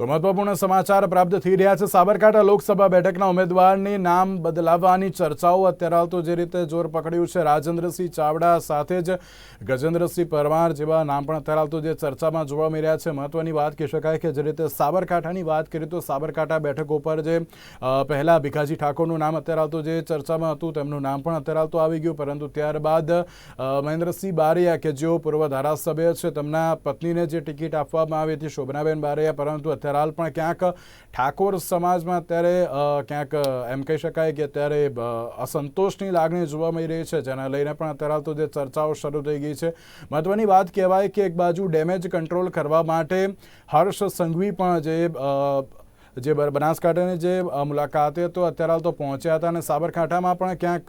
તો મહત્વપૂર્ણ સમાચાર પ્રાપ્ત થઈ રહ્યા છે. સાબરકાંઠા લોકસભા બેઠકના ઉમેદવારની નામ બદલાવવાની ચર્ચાઓ અત્યારે હાલ તો જે રીતે જોર પકડ્યું છે. રાજેન્દ્રસિંહ ચાવડા સાથે જ ગજેન્દ્રસિંહ પરમાર જેવા નામ પણ અત્યારે હાલ તો જે ચર્ચામાં જોવા મળી રહ્યા છે. મહત્વની વાત કહી શકાય કે જે રીતે સાબરકાંઠાની વાત કરીએ તો સાબરકાંઠા બેઠક ઉપર જે પહેલા ભીખાજી ઠાકોરનું નામ અત્યારે હાલ તો જે ચર્ચામાં હતું તેમનું નામ પણ અત્યારે હાલ તો આવી ગયું. પરંતુ ત્યારબાદ મહેન્દ્રસિંહ બારૈયા કે જેઓ પૂર્વ ધારાસભ્ય છે, તેમના પત્નીને જે ટિકિટ આપવામાં આવી હતી, શોભનાબેન બારૈયા, પરંતુ અત્યારે હાલ પણ ક્યાંક ઠાકોર સમાજમાં અત્યારે ક્યાંક, એમ કહી શકાય કે અત્યારે અસંતોષની લાગણી જોવા મળી રહી છે, જેના લઈને પણ અત્યારે હાલ તો જે ચર્ચાઓ શરૂ થઈ ગઈ છે. મહત્વની વાત કહેવાય કે એક બાજુ ડેમેજ કંટ્રોલ કરવા માટે હર્ષ સંઘવી પણ જે જે બનાસકાંઠાની જે મુલાકાત મુલાકાતે તો અત્યારે હાલ તો પહોંચ્યા હતા અને સાબરકાંઠામાં પણ ક્યાંક,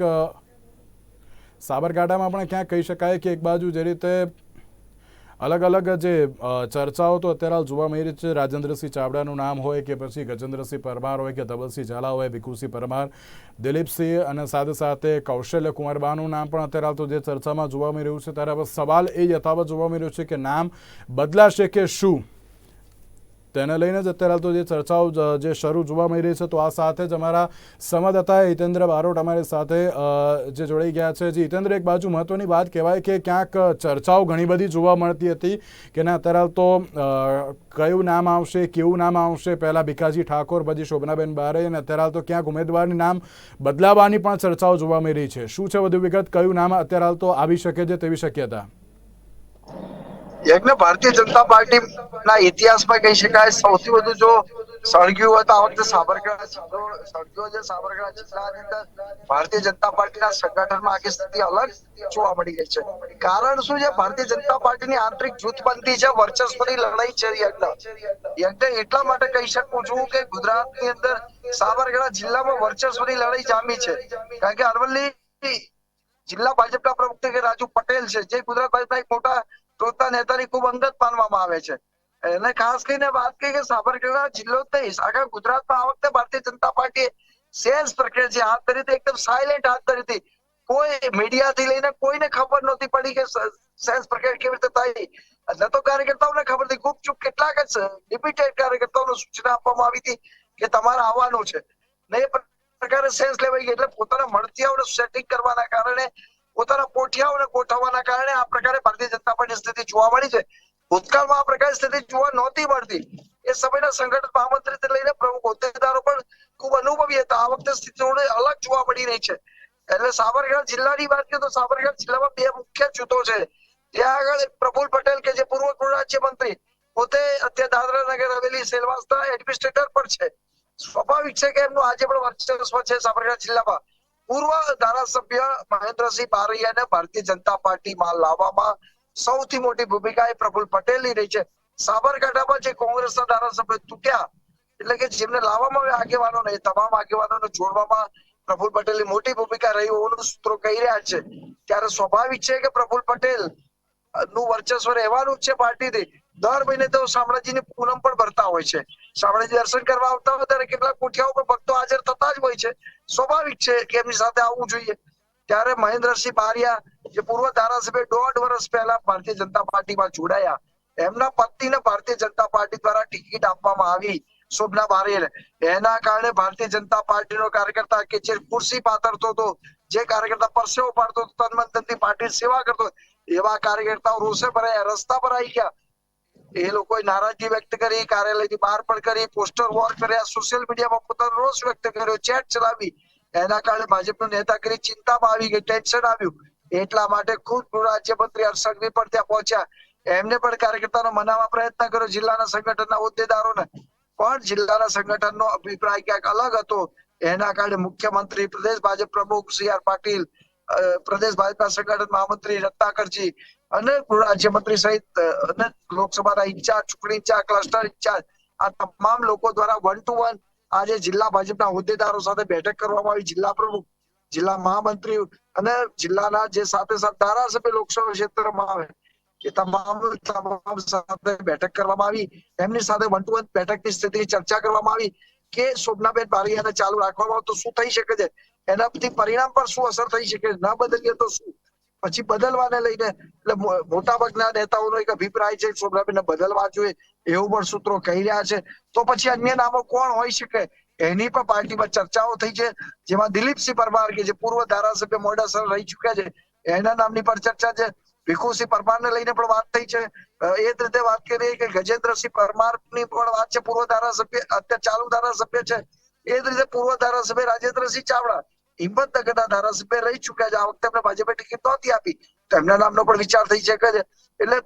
સાબરકાંઠામાં પણ ક્યાંક કહી શકાય કે એક બાજુ જે રીતે અલગ અલગ જે ચર્ચાઓ તો અત્યારે હાલ જોવા મળી રહી છે. રાજેન્દ્રસિંહ ચાવડાનું નામ હોય કે પછી ગજેન્દ્રસિંહ પરમાર હોય કે ધવલસિંહ ઝાલા હોય, ભીખુસિંહ પરમાર, દિલીપસિંહ અને સાથે સાથે કૌશલ્ય કુંવરબાનું નામ પણ અત્યારે હાલ તો જે ચર્ચામાં જોવા મળી રહ્યું છે. ત્યારે હવે સવાલ એ યથાવત જોવા મળી રહ્યો છે કે નામ બદલાશે કે શું? તેને લઈને જ અત્યારે હાલ તો જે ચર્ચાઓ, જે શરૂ જોવા મળી રહી છે, તો આ સાથે જ અમારા સંવાદદાતા હિતેન્દ્ર બારોટ અમારી સાથે જે જોડાઈ ગયા છે. જે, હિતેન્દ્ર, એક બાજુ મહત્વની વાત કહેવાય કે ક્યાંક ચર્ચાઓ ઘણી બધી જોવા મળતી હતી કે ના, અત્યારે હાલ તો કયું નામ આવશે, કેવું નામ આવશે? પહેલાં ભીખાજી ઠાકોર, પછી શોભનાબેન બારે અને અત્યારે હાલ તો ક્યાંક ઉમેદવારની નામ બદલાવાની પણ ચર્ચાઓ જોવા મળી રહી છે. શું છે વધુ વિગત? કયું નામ અત્યારે હાલ તો આવી શકે છે તેવી શક્યતા? યજ્ઞ ભારતીય જનતા પાર્ટી ના ઇતિહાસમાં કહી શકાય, સૌથી વધુ જો સળગ્યું હોય તો આ વખતે સાબરકાંઠા સળગ્યો છે. સાબરકાંઠા જિલ્લાની અંદર ભારતીય જનતા પાર્ટીના સંગઠનમાં આખી સ્થિતિ અલગ જોવા મળી ગઈ છે. કારણ શું છે? ભારતીય જનતા પાર્ટીની આંતરિક જૂથબંધી છે, વર્ચસ્વની લડાઈ છે યજ્ઞ. યજ્ઞ એટલા માટે કહી શકું છું કે ગુજરાતની અંદર સાબરકાંઠા જિલ્લામાં વર્ચસ્વની લડાઈ જામી છે. કારણ કે અરવલ્લી જિલ્લા ભાજપના પ્રમુખ તરીકે રાજુ પટેલ છે, જે ગુજરાત ભાજપના એક મોટા ટોચના નેતાની ખૂબ અંગત માનવામાં આવે છે. એને ખાસ કરીને વાત કરી કે સાબરકાંઠા જિલ્લો તેઈસ આખા ગુજરાતમાં આ વખતે ભારતીય જનતા પાર્ટીએ સેલ્સ પ્રક્રિયા જે હાથ ધરી હતી, એકદમ સાયલેન્ટ હાથ ધરી હતી. કોઈ મીડિયાથી લઈને કોઈને ખબર નહોતી પડી કે સેલ્સ પ્રક્રિયા કેવી રીતે થઈ. ન તો કાર્યકર્તાઓને ખબર હતી. ગુપચુપ કેટલાક જ લિમિટેડ કાર્યકર્તાઓને સૂચના આપવામાં આવી હતી કે તમારે આવવાનું છે. ને એ પ્રકારે સેન્સ લેવાઈ ગઈ. એટલે પોતાના મળતિયાઓને સેટિંગ કરવાના કારણે પોતાના પોઠિયાઓને ગોઠવવાના કારણે આ પ્રકારે ભારતીય જનતા પાર્ટી સ્થિતિ જોવા મળી છે. ભૂતકાળમાં આ પ્રકારની સ્થિતિ જોવા નહોતી મળતી. એ સમયના સંગઠન મહામંત્રી લઈને પ્રમુખ હોદ્દેદારો પણ ખૂબ અનુભવી હતા. આ વખતે સ્થિતિ અલગ જોવા મળી રહી છે. એટલે સાબરકાંઠા જિલ્લાની વાત કરીએ તો સાબરકાંઠા જિલ્લામાં બે મુખ્ય જૂથો છે. ત્યાં આગળ પ્રફુલ પટેલ કે જે પૂર્વ ગૃહ રાજ્યમંત્રી, પોતે અત્યારે દાદરા નગર હવેલી સેલવાસના એડમિનિસ્ટ્રેટર પણ છે. સ્વાભાવિક છે કે એમનું આજે પણ વર્ચસ્વ છે સાબરકાંઠા જિલ્લામાં. પૂર્વ ધારાસભ્ય મહેન્દ્રસિંહ બારૈયાને ભારતીય જનતા પાર્ટીમાં લાવવામાં સૌથી મોટી ભૂમિકા એ પ્રફુલ પટેલની રહી છે. સાબરકાંઠામાં જે કોંગ્રેસના ધારાસભ્ય તૂટ્યા, એટલે કે જેમને લાવવામાં આવ્યા આગેવાનો એ તમામ આગેવાનોને જોડવામાં પ્રફુલ પટેલની મોટી ભૂમિકા રહી હોવાનું સૂત્રો કહી રહ્યા છે. ત્યારે સ્વાભાવિક છે કે પ્રફુલ પટેલનું વર્ચસ્વ રહેવાનું છે પાર્ટીથી. દર મહિને તેઓ શામળાજીની પૂનમ પણ ભરતા હોય છે. શામળાજી દર્શન કરવા આવતા હોય ત્યારે કેટલાક કોઠિયાઓ પર ભક્તો હાજર થતા જ હોય છે. સ્વાભાવિક છે કે એમની સાથે આવવું જોઈએ. ત્યારે મહેન્દ્રસિંહ બારિયા, જે પૂર્વ ધારાસભ્ય દોઢ વર્ષ પહેલા ભારતીય જનતા પાર્ટીમાં જોડાયા, એમના પત્નીને ભારતીય જનતા પાર્ટી દ્વારા ટિકિટ આપવામાં આવી, શોભના બારેલ એના કારણે ભારતીય જનતા પાર્ટીનો કાર્યકર્તા કે જે ખુરશી પાથરતો હતો, જે કાર્યકર્તા પરસેવો પાડતો હતો તન તનથી પાર્ટી સેવા કરતો એવા કાર્યકર્તાઓ રોષે ભરાયા, રસ્તા પર આવી ગયા. એ લોકોએ નારાજગી વ્યક્ત કરી, કાર્યાલયની બહાર પણ કરી, પોસ્ટર વોર કર્યા સોશિયલ મીડિયામાં પોતાનો રોષ વ્યક્ત કર્યો ચેટ ચલાવી. એના કારણે ભાજપનો નેતાગીરી ચિંતામાં આવી ગઈ ટેન્શન આવ્યું. એટલા માટે ખુદ ગૃહ રાજ્યમંત્રી હર્ષંઘવી પણ ત્યાં પહોંચ્યા. એમને પણ કાર્યકર્તાનો મનાવવા પ્રયત્ન કર્યો, જિલ્લાના સંગઠનના હોદ્દેદારોને. પણ જિલ્લાના સંગઠનનો અભિપ્રાય ક્યાંક અલગ હતો. એના કારણે મુખ્યમંત્રી પ્રદેશ ભાજપ પ્રમુખ સી આર પાટીલ પ્રદેશ ભાજપના સંગઠન મહામંત્રી રત્નાકરજી અને રાજ્યમંત્રી સહિત અને લોકસભાના ઇન્ચાર્જ, ચૂંટણી ઇન્ચાર્જ, ક્લસ્ટર ઇન્ચાર્જ, આ તમામ લોકો દ્વારા વન ટુ વન આજે જિલ્લા ભાજપના હોદ્દેદારો સાથે બેઠક કરવામાં આવી. જિલ્લા પ્રમુખ, જિલ્લા મહામંત્રી અને જિલ્લાના જે સાથે સાથે ધારાસભ્ય લોકસભા ક્ષેત્રમાં આવે, એ તમામ તમામ સાથે બેઠક કરવામાં આવી. એમની સાથે વન ટુ વન બેઠકની સ્થિતિની ચર્ચા કરવામાં આવી કે શોભનાબેન બારૈયાને ચાલુ રાખવામાં આવે તો શું થઈ શકે છે? એનાથી પરિણામ પર શું અસર થઈ શકે? ન બદલીએ તો શું? પછી બદલવાને લઈને, એટલે મોટાભાગના નેતાઓનો એક અભિપ્રાય છે કે બદલવા જોઈએ, એવું પણ સૂત્રો કહી રહ્યા છે. તો પછી અન્ય નામો કોણ હોઈ શકે? એની પણ પાર્ટીમાં ચર્ચાઓ થઈ છે. જેમાં દિલીપસિંહ પરમાર કે જે પૂર્વ ધારાસભ્ય મોડાસર રહી ચુક્યા છે, એના નામની પણ ચર્ચા છે. ભીખુસિંહ પરમારને લઈને પણ વાત થઈ છે. એ જ રીતે વાત કરીએ કે ગજેન્દ્રસિંહ પરમારની પણ વાત છે, પૂર્વ ધારાસભ્ય, અત્યારે ચાલુ ધારાસભ્ય છે. એ જ રીતે પૂર્વ ધારાસભ્ય રાજેન્દ્રસિંહ ચાવડા હિંમતનગરના ધારાસભ્ય રહી ચુક્યા છે. આ વખતે એમને ભાજપે ટિકિટ નહોતી આપી. તો એમના નામનો પણ વિચાર થઈ શકે છે. એટલે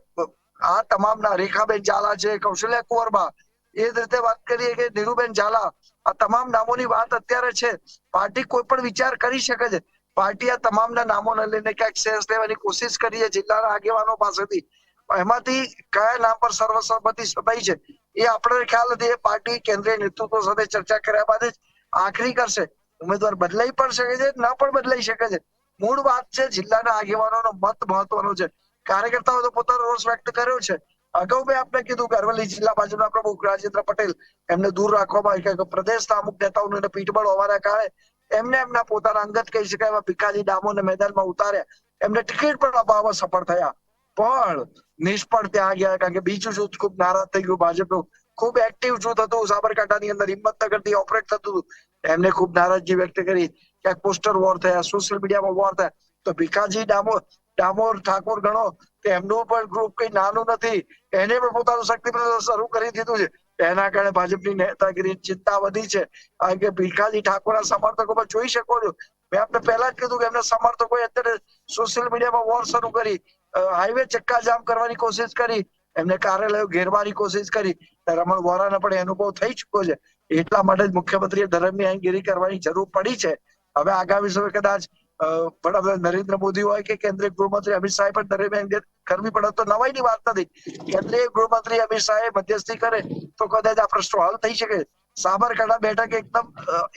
આ તમામના રેખાબેન ઝાલા છે, કૌશલ્યા કુંવરબા એ જ રીતે વાત કરીએ કે નીરુબેન ઝાલા, આ તમામ નામોની વાત અત્યારે છે. પાર્ટી કોઈ પણ વિચાર કરી શકે છે. પાર્ટી આ તમામના નામોને લઈને ક્યાંક સેન્સ લેવાની કોશિશ કરી છે જિલ્લાના આગેવાનો પાસેથી. એમાંથી કયા નામ પર સર્વસંમતિ સભાઈ છે એ આપણે ખ્યાલ નથી. એ પાર્ટી કેન્દ્રીય નેતૃત્વ સાથે ચર્ચા કર્યા બાદ જ આખરી કરશે. ઉમેદવાર બદલાઈ પણ શકે છે, ન પણ બદલાઈ શકે છે. મૂળ વાત છે, જિલ્લાના આગેવાનોનો મત મહત્વનો છે. કાર્યકર્તાઓ તો પોતાનો રોષ વ્યક્ત કર્યો છે. અગાઉ મેં આપને કીધું કે અરવલ્લી જિલ્લા ભાજપના પ્રમુખ રાજેન્દ્ર પટેલ એમને દૂર રાખવામાં આવી કે પ્રદેશના અમુક નેતાઓને પીઠબળ હોવાના કારણે એમને એમના પોતાના અંગત કહી શકાય એવા ભીખાજી ડામોને મેદાનમાં ઉતાર્યા. એમને ટિકિટ પણ અપાવવા સફળ થયા. પણ નિષ્ફળ ત્યાં ગયા કારણ કે બીજું જૂથ ખૂબ નારાજ થઈ ગયું. ભાજપનું ખૂબ એક્ટિવ જૂથ હતું. સાબરકાંઠાની અંદર હિંમતનગરથી ઓપરેટ થતું હતું. એમને ખૂબ નારાજગી વ્યક્ત કરી. ક્યાંક પોસ્ટર વોર થયા સોશિયલ મીડિયામાં વોર થયા. તો ભીખાજી ડામોર ડામોર ઠાકોર ગણો કે એમનું પણ ગ્રુપ કઈ નાનું નથી. એને પણ પોતાનું શક્તિ પ્રદર્શન શરૂ કરી દીધું છે. એના કારણે ભાજપની નેતાગીરી ચિંતા વધી છે. કારણ કે ભીખાજી ઠાકોરના સમર્થકો પણ જોઈ શકો છો. મેં આપણે પહેલા જ કીધું કે એમના સમર્થકો અત્યારે સોશિયલ મીડિયામાં વોર શરૂ કરી. હાઈવે ચક્કા જામ કરવાની કોશિશ કરી. એમને કાર્યાલયો ઘેરવાની કોશિશ કરી. રમણ વોરાને પણ અનુભવ થઈ ચુક્યો છે. એટલા માટે જ મુખ્યમંત્રીએ ધર્મની આઈનગીરી કરવાની જરૂર પડી છે. હવે આગામી સમય કદાચ વડાપ્રધાન નરેન્દ્ર મોદી હોય કે કેન્દ્રીય ગૃહમંત્રી અમિત શાહ પણ ધર્મની આઈનગીરી કરવી પડે તો નવાઈની વાત નથી. કેન્દ્રીય ગૃહમંત્રી અમિત શાહે મધ્યસ્થી કરે તો કદાચ આ પ્રશ્નો હલ થઈ શકે. સાબરકાંઠા બેઠક એકદમ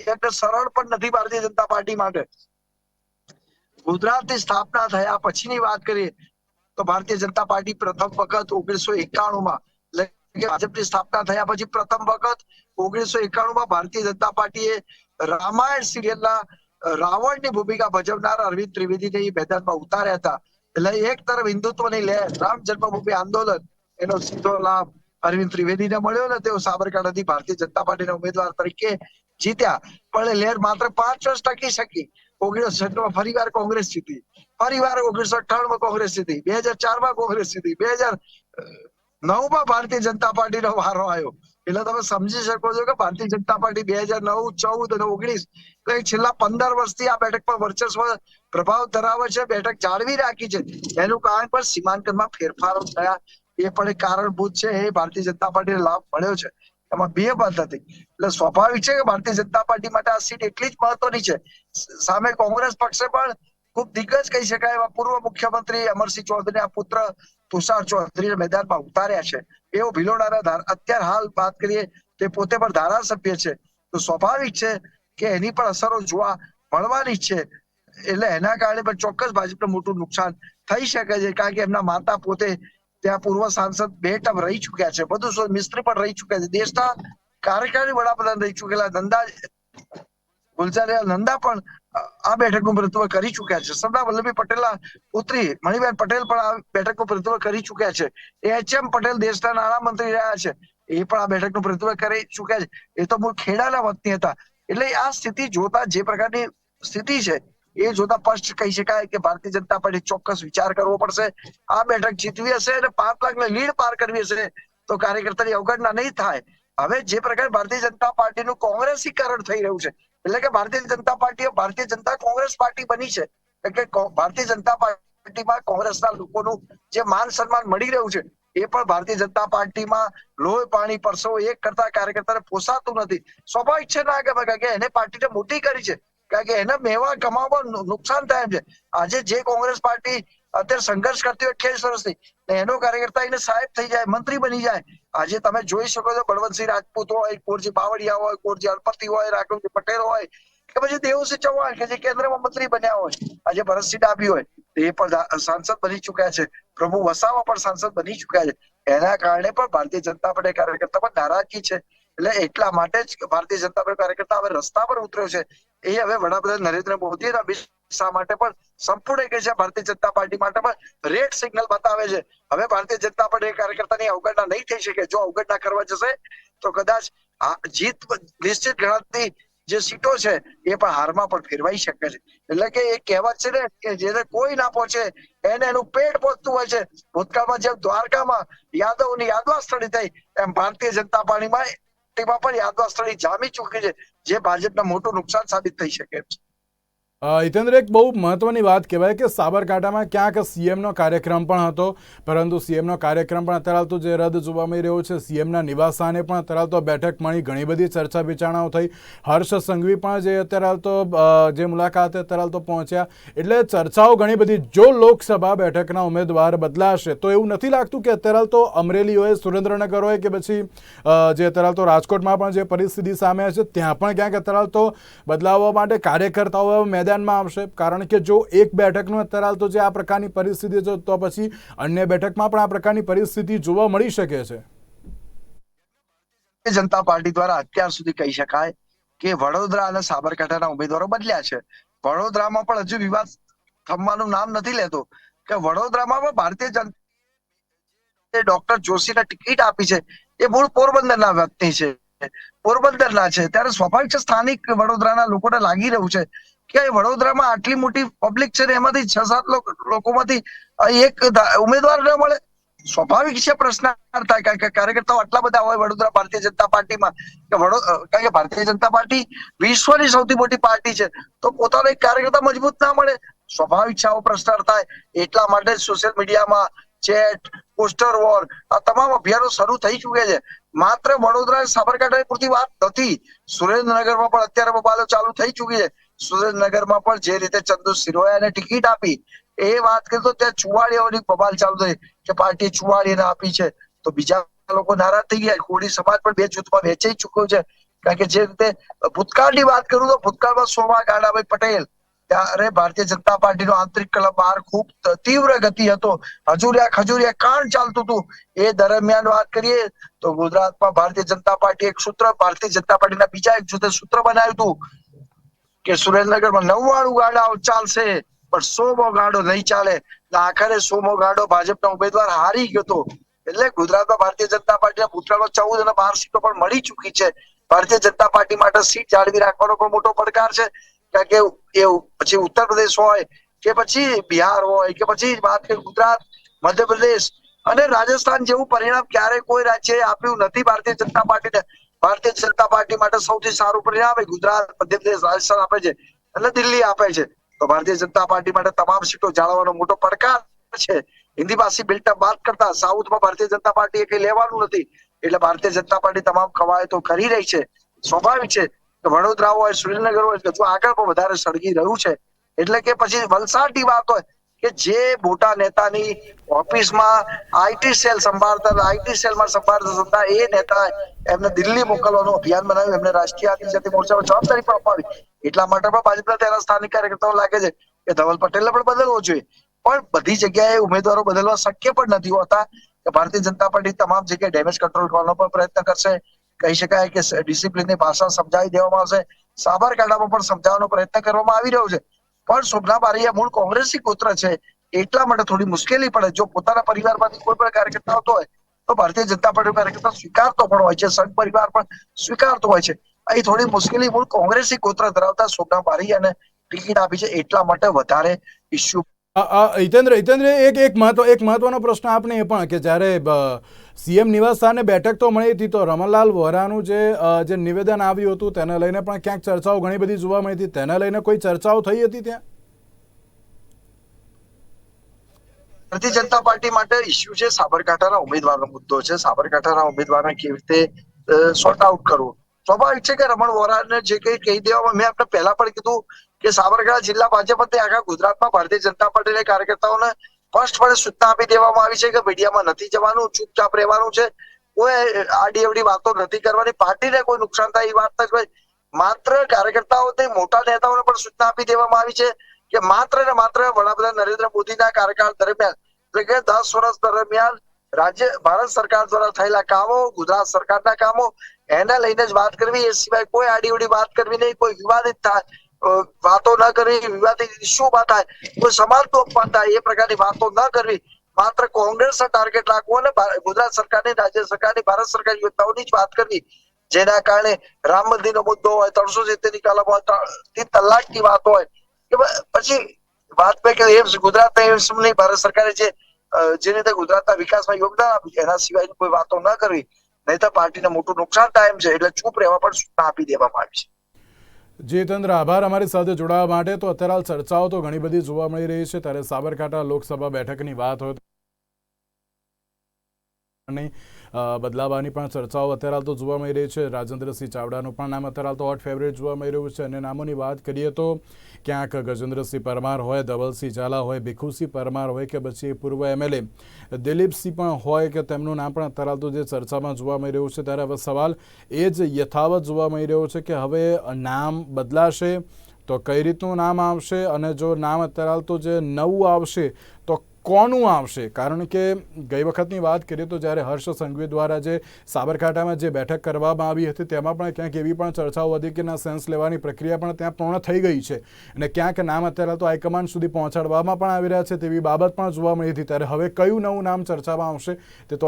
એક સરળ પણ નથી ભારતીય જનતા પાર્ટી માટે. ગુજરાતની સ્થાપના થયા પછીની વાત કરીએ તો ભારતીય જનતા પાર્ટી પ્રથમ વખત ઓગણીસો એકાણું માં ભાજપની સ્થાપના થયા પછી પ્રથમ વખત ઓગણીસો એકાણું માં ભારતીય જનતા પાર્ટીએ રામાયણ સિરિયલના રાવણની ભૂમિકા ભજવનાર અરવિંદ ત્રિવેદીને એ મેદાનમાં ઉતાર્યા હતા. એટલે એક તરફ હિન્દુત્વની લહેર, રામ જન્મભૂમિ આંદોલન, એનો સીધો લાભ અરવિંદ ત્રિવેદીને મળ્યો ને તેઓ સાબરકાંઠાથી ભારતીય જનતા પાર્ટીના ઉમેદવાર તરીકે જીત્યા. પણ લહેર માત્ર પાંચ વર્ષ ટકી શકી. ઓગણીસો છન્નું ફરી વાર કોંગ્રેસ જીતી. ફરી વાર ઓગણીસો અઠાણું માં કોંગ્રેસ જીતી. બે હજાર ચારમાં કોંગ્રેસ જીતી. બે હજાર નવમાં ભારતીય જનતા પાર્ટીનો વારો આવ્યો. એટલે તમે સમજી શકો છો કે ભારતીય જનતા પાર્ટી બે હજાર નવ, ચૌદ અને ઓગણીસ છેલ્લા પંદર વર્ષથી આ બેઠક પર વર્ચસ્વ પ્રભાવ ધરાવે છે, બેઠક જાળવી રાખી છે. એનું કારણ પણ સીમાંકનમાં ફેરફારો થયા. એ પણ એક કારણભૂત છે. એ ભારતીય જનતા પાર્ટીને લાભ મળ્યો છે. એમાં બે વાત હતી. એટલે સ્વાભાવિક છે કે ભારતીય જનતા પાર્ટી માટે આ સીટ એટલી જ મહત્વની છે. સામે કોંગ્રેસ પક્ષે પણ ખૂબ દિગ્ગજ કહી શકાય એવા પૂર્વ મુખ્યમંત્રી અમરસિંહ ચૌધરીના પુત્ર તુષાર ચૌધરી મેદાનમાં ઉતાર્યા છે. એવો ભિલોડાના અત્યારે હાલ વાત કરીએ, તે પોતે પણ ધારાસભ્ય છે. તો સ્વાભાવિક છે કે એની પણ અસરો જોવા મળવાની છે. એટલે એના કારણે પણ ચોક્કસ ભાજપને મોટું નુકસાન થઈ શકે છે. કારણ કે એમના માતા પોતે ત્યાં પૂર્વ સાંસદ બે ટર્મ રહી ચુક્યા છે. બધું મિસ્ત્રી પણ રહી ચુક્યા છે. દેશના કાર્યકારી વડાપ્રધાન રહી ચુકેલા નંદા ગુલજારિયા નંદા પણ આ બેઠકનું પ્રતિત્વ કરી ચુક્યા છે. સરદાર વલ્લભભાઈ પટેલના પુત્રી મણિબેન પટેલ પણ આ બેઠકનું પ્રતિત્વ કરી ચુક્યા છે. એચ એમ પટેલ દેશના નાણામંત્રી રહ્યા છે. એ પણ આ બેઠકનું પ્રતિત્વ કરી ચુક્યા છે. એ તો મૂળ ખેડાના વતની હતા. એટલે આ સ્થિતિ જોતા જે પ્રકારની સ્થિતિ છે, એ જોતા સ્પષ્ટ કહી શકાય કે ભારતીય જનતા પાર્ટી ચોક્કસ વિચાર કરવો પડશે. આ બેઠક જીતવી હશે અને પાંચ લાખ લીડ પાર કરવી હશે, તો કાર્યકર્તાની અવગણના નહીં થાય. હવે જે પ્રકારે ભારતીય જનતા પાર્ટીનું કોંગ્રેસીકરણ થઈ રહ્યું છે એટલે કે ભારતીય જનતા પાર્ટી ભારતીય જનતા કોંગ્રેસ પાર્ટી બની છે. એટલે ભારતીય જનતા પાર્ટીમાં કોંગ્રેસના લોકોનું જે માન સન્માન મળી રહ્યું છે, એ પણ ભારતીય જનતા પાર્ટીમાં લોહી પાણી પરસો એક કરતા કાર્યકર્તાને પોસાતું નથી. સ્વાભાવિક છે ના કારણ કે એને પાર્ટીને મોટી કરી છે. કારણ કે એને મેવા કમાવા નુકસાન થાય છે. આજે જે કોંગ્રેસ પાર્ટી અત્યારે સંઘર્ષ કરતી હોય અઠ્યાવીસ વર્ષથી એનો કાર્યકર્તા એને સાહેબ થઈ જાય, મંત્રી બની જાય. આજે તમે જોઈ શકો છો બળવંતસિંહ રાજપૂત હોય કોરજી બાવળિયા હોય કોરજી અલપતિ હોય, રાઘવજી પટેલ હોય, કે પછી દેવસિંહ ચૌહાણ કે જે કેન્દ્રમાં મંત્રી બન્યા હોય, આજે ભરતસિંહ ડાભી હોય, એ પણ સાંસદ બની ચુક્યા છે. પ્રભુ વસાવા પણ સાંસદ બની ચુક્યા છે. એના કારણે પણ ભારતીય જનતા પાર્ટી કાર્યકર્તા પણ નારાજગી છે. એટલે એટલા માટે જ ભારતીય જનતા પાર્ટી કાર્યકર્તા હવે રસ્તા પર ઉતર્યો છે. એ હવે વડાપ્રધાન નરેન્દ્ર મોદી અમિત માટે પણ સંપૂર્ણ કહે છે ભારતીય જનતા પાર્ટી માટે પણ રેડ સિગ્નલ બતાવે છે. હવે ભારતીય જનતા પાર્ટી કાર્યકર્તાની અવગણના નહીં થઈ શકે. જો અવગણના કરવા જશે, તો કદાચ જીત નિશ્ચિત ગણાતી જે સીટો છે, એ પણ હારમાં પણ ફેરવાઈ શકે છે. એટલે કે એ કહેવત છે ને કે જેને કોઈ ના પહોંચે, એને એનું પેટ પહોંચતું હોય છે. ભૂતકાળમાં જેમ દ્વારકામાં યાદવની યાદવા સ્થળી થઈ, એમ ભારતીય જનતા પાર્ટીમાં પણ યાદવા સ્થળી જામી ચૂકી છે. જે ભાજપને મોટું નુકસાન સાબિત થઈ શકે છે. હિતેન્દ્ર, એક બહુ મહત્વની વાત કહેવાય કે સાબરકાંઠામાં ક્યાંક સીએમનો કાર્યક્રમ પણ હતો, પરંતુ સીએમનો કાર્યક્રમ પણ અત્યારે તો જે રદ જોવા મળી રહ્યો છે, સીએમના નિવાસસ્થાને પણ અત્યારે તો બેઠક મળી, ઘણી બધી ચર્ચા વિચારણાઓ થઈ. હર્ષ સંઘવી પણ જે અત્યારે તો જે મુલાકાતે અત્યારે તો પહોંચ્યા. એટલે ચર્ચાઓ ઘણી બધી, જો લોકસભા બેઠકના ઉમેદવાર બદલાશે, તો એવું નથી લાગતું કે અત્યારે તો અમરેલી હોય સુરેન્દ્રનગર હોય કે પછી જે અત્યારે તો રાજકોટમાં પણ જે પરિસ્થિતિ સામે છે, ત્યાં પણ ક્યાંક અત્યારે તો બદલાવવા માટે કાર્યકર્તાઓ મેદાનમાં આવશે. કારણ કે જો એક બેઠકનો અત્યારે હાલ તો જે આ પ્રકારની પરિસ્થિતિ છે, તો પછી અન્ય બેઠકમાં પણ આ પ્રકારની પરિસ્થિતિ જોવા મળી શકે છે. જનતા પાર્ટી દ્વારા અત્યાર સુધી કહી શકાય કે વડોદરા અને સાબરકાંઠાના ઉમેદવારો બદલ્યા છે. વડોદરામાં પણ હજુ વિવાદ થમવાનું નામ નથી લેતો. કે વડોદરામાં પણ ભારતીય જનતા ડોક્ટર જોશીને ટિકિટ આપી છે. એ મૂળ પોરબંદરના વ્યક્તિ છે. પોરબંદરના છે. ત્યારે સ્વાભાવિક છે સ્થાનિક વડોદરાના લોકોને લાગી રહ્યું છે કે વડોદરામાં આટલી મોટી પબ્લિક છે ને એમાંથી છ સાત લોકો- લોકોમાંથી એક ઉમેદવાર ન મળે. સ્વાભાવિક છે પ્રશ્ન થાય, કારણ કે કાર્યકર્તાઓ આટલા બધા હોય વડોદરા ભારતીય જનતા પાર્ટીમાં, કે વડો, કારણ કે ભારતીય જનતા પાર્ટી વિશ્વની સૌથી મોટી પાર્ટી છે, તો પોતાનો એક કાર્યકર્તા મજબૂત ના મળે. સ્વાભાવિક છે આવો પ્રશ્ન થાય. એટલા માટે સોશિયલ મીડિયામાં ચેટ પોસ્ટર વોર આ તમામ અભિયાનો શરૂ થઈ ચુક્યા છે. માત્ર વડોદરા સાબરકાંઠા પૂરતી વાત નથી. સુરેન્દ્રનગરમાં પણ અત્યારે બબાલો ચાલુ થઈ ચુકી છે. સુરેન્દ્રનગરમાં પણ જે રીતે ચંદુ સિરોયાને ટિકિટ આપી, એ વાત કરીએ તો ત્યાં ચુવાડીઓની બબાલ ચાલુ થઈ કે પાર્ટી ચુવાડીને આપી છે. તો બીજા લોકો નારાજ થઈ ગયા. કોળી સમાજ પણ બે જૂથમાં વેચાઈ ચુક્યો છે. કારણ કે જે રીતે ભૂતકાળની વાત કરું તો ભૂતકાળમાં સોમા ગાડાભાઈ પટેલ, ત્યારે ભારતીય જનતા પાર્ટીનો આંતરિક કલમ બહાર ખૂબ તીવ્ર ગતિ હતો. હજુરિયા ખજુરિયા કાંડ ચાલતું હતું. એ દરમિયાન વાત કરીએ તો ગુજરાતમાં ભારતીય જનતા પાર્ટી એક સૂત્ર, ભારતીય જનતા પાર્ટીના બીજા એક જૂથે સૂત્ર બનાવ્યું હતું. કે સુરેન્દ્રનગરમાં નવ્વાણું ગાડા ચાલશે, પણ સોમો ગાડો નહીં ચાલે. આખરે સોમો ગાડો ભાજપના ઉમેદવાર હારી ગયો હતો એટલે ગુજરાતમાં ભારતીય જનતા પાર્ટીના ભૂતકાળમાં ચૌદ અને બાર સીટો પણ મળી ચૂકી છે. ભારતીય જનતા પાર્ટી માટે સીટ જાળવી રાખવાનો પણ મોટો પડકાર છે. કારણ કે એ પછી ઉત્તર પ્રદેશ હોય, કે પછી બિહાર હોય, કે પછી વાત કે ગુજરાત, મધ્યપ્રદેશ અને રાજસ્થાન જેવું પરિણામ ક્યારે કોઈ રાજ્યએ આપ્યું નથી. ભારતીય જનતા પાર્ટીને ભારતીય જનતા પાર્ટી માટે સૌથી સારું પરિણામ ગુજરાત, મધ્યપ્રદેશ, રાજસ્થાન આપે છે એટલે દિલ્હી આપે છે. તો ભારતીય જનતા પાર્ટી માટે તમામ સીટો જાળવવાનો મોટો પડકાર છે. હિન્દી ભાષી બિલ્ટઅપ વાત કરતા સાઉથમાં ભારતીય જનતા પાર્ટી કઈ લેવાનું નથી. એટલે ભારતીય જનતા પાર્ટી તમામ કવાયતો કરી રહી છે. સ્વાભાવિક છે કે વડોદરા હોય, સુરેન્દ્રનગર હોય હજુ આગળ પણ વધારે સળગી રહ્યું છે. એટલે કે પછી વલસાડની વાત હોય કે જે મોટા નેતાની ઓફિસમાં આઈટી સેલ સંભાળતા આઈટી સેલમાં સંભાળતા હતા, એ નેતા એમને દિલ્હી મોકલવાનું અભિયાન બનાવ્યું, એમને રાષ્ટ્રીય આદિજાતિ મોરચામાં જવાબદારી પણ અપાવી. એટલા માટે પણ ભાજપના તેના સ્થાનિક કાર્યકર્તાઓ લાગે છે કે ધવલ પટેલને પણ બદલવો જોઈએ. પણ બધી જગ્યાએ ઉમેદવારો બદલવા શક્ય પણ નથી હોતા કે ભારતીય જનતા પાર્ટી તમામ જગ્યાએ ડેમેજ કંટ્રોલ કરવાનો પણ પ્રયત્ન કરશે. કહી શકાય કે ડિસિપ્લિનની ભાષા સમજાવી દેવામાં આવશે. સાબરકાંઠામાં પણ સમજાવવાનો પ્રયત્ન કરવામાં આવી રહ્યો છે. પણ શોભના બારૈયા મૂળ કોંગ્રેસી પુત્ર છે. એટલા માટે થોડી મુશ્કેલી પડે. જો પોતાના પરિવારમાંથી કોઈ પણ કાર્યકર્તા આવતો હોય, તો ભારતીય જનતા પાર્ટી કાર્યકર્તા સ્વીકારતો પણ હોય છે. સંઘ પરિવાર પણ સ્વીકારતો હોય છે. અહીં થોડી મુશ્કેલી મૂળ કોંગ્રેસી ગોત્ર ધરાવતા શોભના બારૈયાને ટિકિટ આપી છે. એટલા માટે વધારે ઇસ્યુ હિતેન્દ્ર હિતેન્દ્ર, એક એક મહત્વ, એક મહત્વનો પ્રશ્ન આપને એ પણ કે જ્યારે સીએમ નિવાસ સ્થાને બેઠક તો મળી હતી તો રમણલાલ વોરાનું જે જે નિવેદન આવ્યું હતું તેને લઈને પણ ક્યાંક ચર્ચાઓ ઘણી બધી જોવા મળી હતી. તેને લઈને કોઈ ચર્ચાઓ થઈ હતી ત્યાં? ભારતીય જનતા પાર્ટી માટે ઇસ્યુ છે સાબરકાંઠાના ઉમેદવારનો મુદ્દો છે. સાબરકાંઠાના ઉમેદવારને કેવી રીતે સોર્ટ આઉટ કરવું? સ્વાભાવિક છે કે રમણ વોરાને જે કઈ કહી દેવામાં, મેં આપણે પહેલા પણ કીધું કે સાબરકાંઠા જિલ્લા ભાજપ આખા ગુજરાતમાં ભારતીય જનતા પાર્ટીના કાર્યકર્તાઓને સ્પષ્ટપણે સૂચના આપી દેવામાં આવી છે કે મીડિયામાં નથી જવાનું, ચૂપચાપ રહેવાનું છે. કોઈ આડી અવડી વાતો નથી કરવાની, પાર્ટીને કોઈ નુકસાન થાય એ વાત નથી માત્ર કાર્યકર્તાઓ મોટા નેતાઓને પણ સૂચના આપી દેવામાં આવી છે કે માત્ર ને માત્ર વડાપ્રધાન નરેન્દ્ર મોદીના કાર્યકાળ દરમિયાન, એટલે કે દસ વર્ષ દરમિયાન રાજ્ય, ભારત સરકાર દ્વારા થયેલા કામો, ગુજરાત સરકારના કામો, એને લઈને જ વાત કરવી, એ સિવાય કોઈ આડીઅવડી વાત કરવી નહીં, કોઈ વિવાદિત થાય વાતો ન કરવી વિવાદિત ઇસ્યુમાં થાય? કોઈ સમાન તોફાન થાય, એ પ્રકારની વાતો ન કરવી. માત્ર કોંગ્રેસ ટાર્ગેટ રાખવો અને ગુજરાત સરકારની, રાજ્ય સરકારની, ભારત સરકારની યોજનાઓની જ વાત કરવી. જેના કારણે રામ મંદિરનો મુદ્દો હોય, ત્રણસો સિત્તેરની કલમ હોય, ત્રણ- તલાક તલાકની વાત હોય. કે પછી વાત પે કે એમ્સ ગુજરાત એમ્સની ભારત સરકારે જે જે રીતે ગુજરાતના વિકાસમાં યોગદાન આપ્યું એના સિવાય કોઈ વાતો ન કરવી. નહીં તો પાર્ટીને મોટું નુકસાન થાય એમ છે, એટલે ચૂપ રહેવા પણ સૂચના આપી દેવામાં આવી છે. જીતેન્દ્ર આભાર અમારી સાથે જોડાવા માટે. તો અત્યારે હાલ ચર્ચાઓ તો ઘણી બધી જોવા મળી રહી છે. ત્યારે સાબરકાંઠા લોકસભા બેઠકની વાત હોય અ, બદલાવાની પણ ચર્ચાઓ અત્યારે તો જોવા મળી રહી છે. રાજેન્દ્રસિંહ ચાવડાનું પણ નામ અત્યારે તો હોટ ફેવરેટ જોવા મળી રહ્યું છે. અને નામોની વાત કરીએ તો ક્યાંક ગજેન્દ્રસિંહ પરમાર હોય, ધવલસિંહ ઝાલા હોય, ભીખુસિંહ પરમાર હોય કે પછી પૂર્વ એમએલએ દિલીપસિંહ પણ હોય કે તેમનું નામ પણ અત્યારે તો જે ચર્ચામાં જોવા મળી રહ્યું છે. ત્યારે હવે સવાલ એ જ યથાવત જોવા મળી રહ્યો છે કે હવે નામ બદલાશે તો કઈ રીતનું નામ આવશે? અને જો નામ અત્યારે તો જે નવું આવશે તો કોનું આવશે? કારણ કે ગઈ વખતની વાત કરીએ તો જ્યારે હર્ષ સંઘવી દ્વારા જે સાબરકાંઠામાં જે બેઠક કરવામાં આવી હતી, તેમાં પણ ક્યાંક એવી પણ ચર્ચાઓ હતી કે ના સેન્સ લેવાની પ્રક્રિયા પણ ત્યાં પૂર્ણ થઈ ગઈ છે. અને ક્યાંક નામ અત્યારે તો હાઈકમાન્ડ સુધી પહોંચાડવામાં પણ આવી રહ્યા છે તેવી બાબત પણ જોવા મળી હતી. ત્યારે હવે કયું નવું નામ ચર્ચામાં આવશે, તે તો